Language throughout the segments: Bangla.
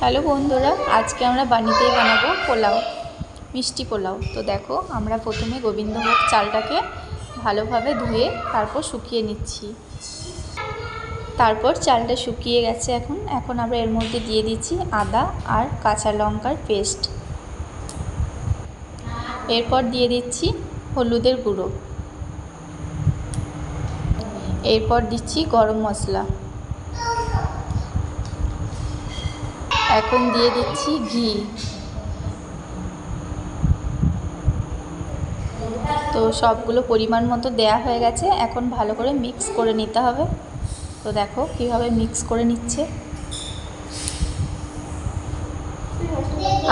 হ্যালো বন্ধুরা, আজকে আমরা বাড়িতেই বানাবো পোলাও, মিষ্টি পোলাও। তো দেখো, আমরা প্রথমে গোবিন্দভোগ চালটাকে ভালোভাবে ধুয়ে তারপর শুকিয়ে নিচ্ছি। তারপর চালটা শুকিয়ে গেছে এখন। এখন আমরা এর মধ্যে দিয়ে দিচ্ছি আদা আর কাঁচা লঙ্কার পেস্ট। এরপর দিয়ে দিচ্ছি হলুদের গুঁড়ো। এরপর দিচ্ছি গরম মশলা। এখন দিয়ে দিচ্ছি ঘি। তো সবগুলো পরিমাণ মতো দেয়া হয়ে গেছে। এখন ভালো করে মিক্স করে নিতে হবে। তো দেখো কীভাবে মিক্স করে নিচ্ছে।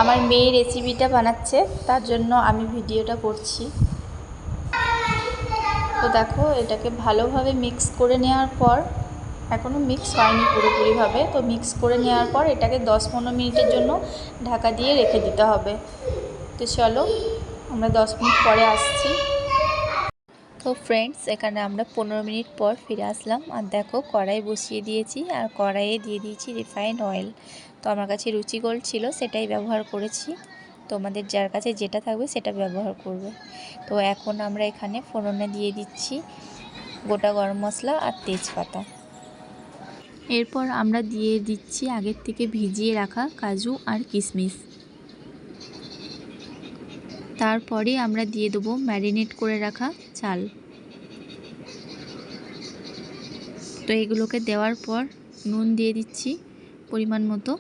আমার মেয়ে রেসিপিটা বানাচ্ছে, তার জন্য আমি ভিডিওটা করছি। তো দেখো এটাকে ভালোভাবে মিক্স করে নেওয়ার পর এখনও মিক্স হয়নি পুরোপুরিভাবে। তো মিক্স করে নেওয়ার পর এটাকে দশ পনেরো মিনিটের জন্য ঢাকা দিয়ে রেখে দিতে হবে। তো চলো, আমরা দশ মিনিট পরে আসছি। তো ফ্রেন্ডস এখানে আমরা পনেরো মিনিট পর ফিরে আসলাম। আর দেখো, কড়াই বসিয়ে দিয়েছি। আর কড়াইয়ে দিয়ে দিয়েছি রিফাইন্ড অয়েল তো আমার কাছে রুচি গোল্ড ছিল, সেটাই ব্যবহার করেছি। তোমাদের যার কাছে যেটা থাকবে, সেটা ব্যবহার করবে। তো এখন আমরা এখানে ফোড়নে দিয়ে দিচ্ছি গোটা গরম মশলা আর তেজপাতা। এরপর আমরা দিয়ে দিচ্ছি আগের থেকে ভিজিয়ে রাখা কাজু আর কিশমিশ। তারপরে আমরা দিয়ে দেবো ম্যারিনেট করে রাখা চাল। তো এগুলোকে দেওয়ার পর নুন দিয়ে দিচ্ছি পরিমাণ মতো।